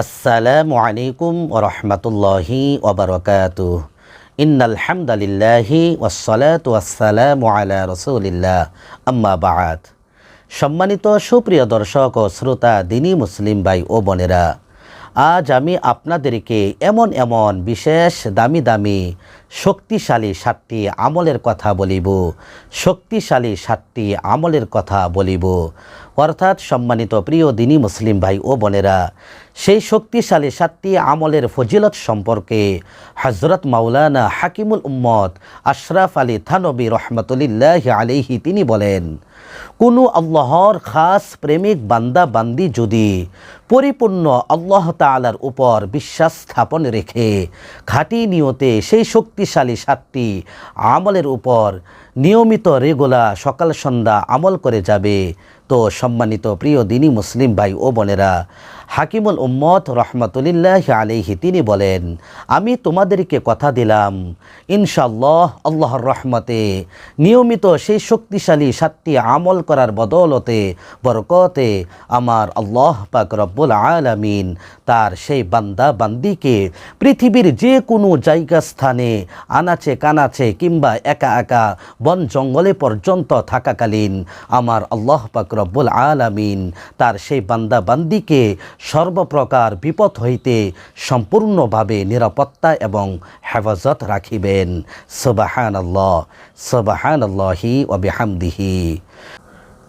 আসসালামু আলাইকুম ওরহমতুল্লাহি ওবরকাত ইন্নাল হামদালিল্লাহি ওয়াসসালাতু ওয়াসসালামু আলা রাসূলিল্লাহ। আম্মা বাদ। সম্মানিত সুপ্রিয় দর্শক ও শ্রোতা, দিনী মুসলিম ভাই ও বোনেরা, আজ আমি আপনাদেরকে এমন এমন বিশেষ দামি দামি শক্তিশালী সাতটি আমলের কথা বলিব, শক্তিশালী সাতটি আমলের কথা বলিব। অর্থাৎ সম্মানিত প্রিয় দিনী মুসলিম ভাই ও বোনেরা, সেই শক্তিশালী সাতটি আমলের ফজিলত সম্পর্কে হজরত মাওলানা হাকিমুল উম্মত আশরাফ আলী থানবী রহমতুল্লাহ আলিহি তিনি বলেন, কোনো আল্লাহর খাস প্রেমিক বান্দা বান্দি যদি পরিপূর্ণ আল্লাহ তালার উপর বিশ্বাস স্থাপন রেখে খাঁটি নিয়তে সেই শক্তিশালী সাতটি আমলের উপর নিয়মিত রেগুলা সকাল সন্ধ্যা আমল করে যাবে তো সম্মানিত প্রিয় দিনী মুসলিম ভাই ও বোনেরা হাকিমুল উম্মত রহমতুলিল্লাহ আলিহি তিনি বলেন, আমি তোমাদেরকে কথা দিলাম ইনশাল্লাহ আল্লাহর রহমতে নিয়মিত সেই শক্তিশালী সাতটি আমল করার বদৌলতে, বরকতে আমার আল্লাহ পাক রব্বুল আলামিন তার সেই বান্দা বান্দিকে পৃথিবীর যে কোনো জায়গা স্থানে আনাচে কানাচে কিংবা একা একা বন জঙ্গলে পর্যন্ত থাকাকালীন আমার আল্লাহ পাক রব্বুল আলামিন তার সেই বান্দা বান্দিকে সর্বপ্রকার বিপদ হইতে সম্পূর্ণভাবে নিরাপত্তা এবং হেফাজত রাখিবেন। সবাহান আল্লাহ সবাহান আল্লাহি ওবিহামদিহি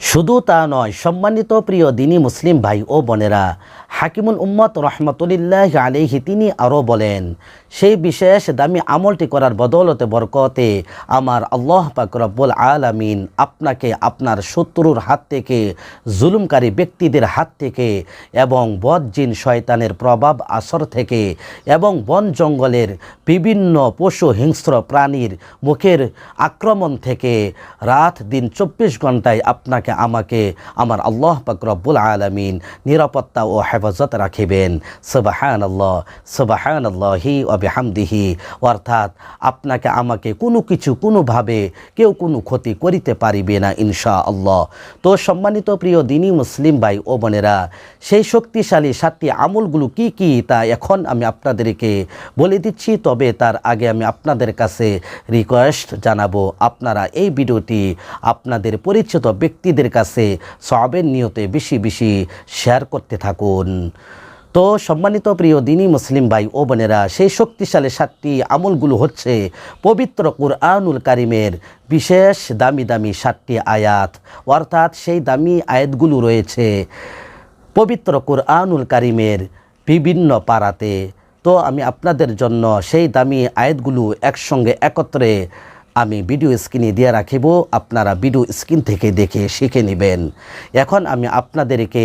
শুধু তা নয়, সম্মানিত প্রিয় দিনী মুসলিম ভাই ও বোনেরা হাকিমুল উম্মত রহমতুলিল্লাহ আলিহি তিনি আরও বলেন, সেই বিশেষ দামি আমলটি করার বদৌলতে বরকতে আমার আল্লাহ পাক রব্বুল আলামিন আপনাকে আপনার শত্রুর হাত থেকে, জুলুমকারী ব্যক্তিদের হাত থেকে এবং বদজিন শয়তানের প্রভাব আসর থেকে এবং বন জঙ্গলের বিভিন্ন পশু হিংস্র প্রাণীর মুখের আক্রমণ থেকে রাত দিন চব্বিশ ঘন্টায় আপনাকে আমাকে, আমার আল্লাহ পাক রব্বুল আলমিন নিরাপত্তা ও হেফাজত রাখিবেন। সবাহান আল্লাহ সবাহান আল্লাহি অবিহামদিহি অর্থাৎ আপনাকে, আমাকে কোনো কিছু কোনোভাবে কেউ কোনো ক্ষতি করিতে পারিবে না ইনশা আল্লাহ তো সম্মানিত প্রিয় দিনী মুসলিম ভাই ও বোনেরা, সেই শক্তিশালী সাতটি আমলগুলো কি কি তা এখন আমি আপনাদেরকে বলে দিচ্ছি। তবে তার আগে আমি আপনাদের কাছে রিকোয়েস্ট জানাব, আপনারা এই ভিডিওটি আপনাদের পরিচিত ব্যক্তিদের কাছে সবের নিয়তে বেশি বেশি শেয়ার করতে থাকুন। তো সম্মানিত প্রিয় দিনী মুসলিম ভাই ও বোনেরা, সেই শক্তিশালী সাতটি আমলগুলো হচ্ছে পবিত্র কুরআনুল কারিমের বিশেষ দামি দামি সাতটি আয়াত। অর্থাৎ সেই দামি আয়াতগুলো রয়েছে পবিত্র কুরআনুল কারিমের বিভিন্ন পাড়াতে তো আমি আপনাদের জন্য সেই দামি আয়াতগুলো একসঙ্গে একত্রে আমি ভিডিও স্ক্রিনে দিয়ে রাখিব, আপনারা ভিডিও স্ক্রিন থেকে দেখে শিখে নেবেন। এখন আমি আপনাদেরকে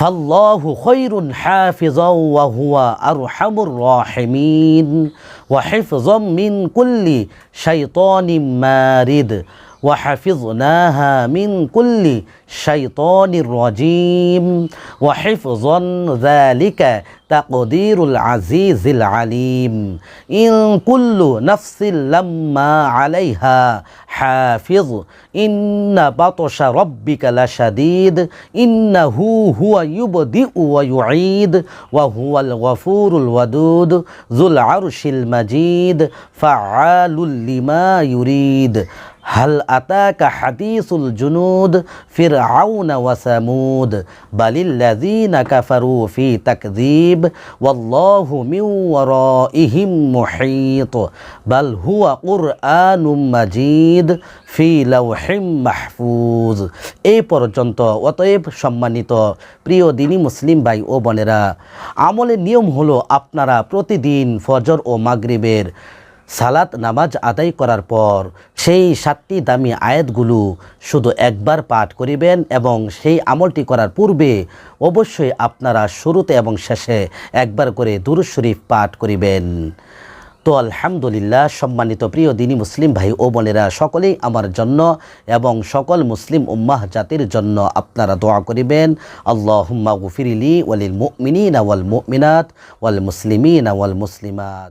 فالله خير حافظا وهو أرحم الراحمين. وحفظا من كل شيطان مارد. وحفظناها من كل شيطان رجيم. وحفظا ذلك تقدير العزيز العليم. إن كل نفس لما عليها حافظ. إن بطش ربك لشديد. إنه هو يبدئ ويعيد. وهو الغفور الودود. ذو العرش المجيد. فعال لما يريد. হাল আতাকা হাদিসুল জুনুদ ফির আউনা ওয়াসামুদ বালিল্লাজিনা কাফারু ফি তাকযীব, ওয়াল্লাহু মিন ওয়ারাইহিম মুহীত। বাল হুয়া আনুম মাজিদ ফি লাওহিম মাহফুজ। এ পর্যন্ত অতএব সম্মানিত প্রিয় দিনী মুসলিম ভাই ও বোনেরা, আমলের নিয়ম হলো আপনারা প্রতিদিন ফজর ও মাগরিবের সালাত নামাজ আদায় করার পর সেই সাতটি দামি আয়াতগুলো শুধু একবার পাঠ করিবেন এবং সেই আমলটি করার পূর্বে অবশ্যই আপনারা শুরুতে এবং শেষে একবার করে দুরুদ শরীফ পাঠ করিবেন। তো আলহামদুলিল্লাহ, সম্মানিত প্রিয় দিনী মুসলিম ভাই ও বোনেরা, সকলেই আমার জন্য এবং সকল মুসলিম উম্মাহ জাতির জন্য আপনারা দোয়া করিবেন। আল্লাহ হুম্মা গুফিরিলি ওয়ালিল মুমিনিন ওয়াল মুমিনাত ওয়াল মুসলিমিন ওয়াল মুসলিমাত।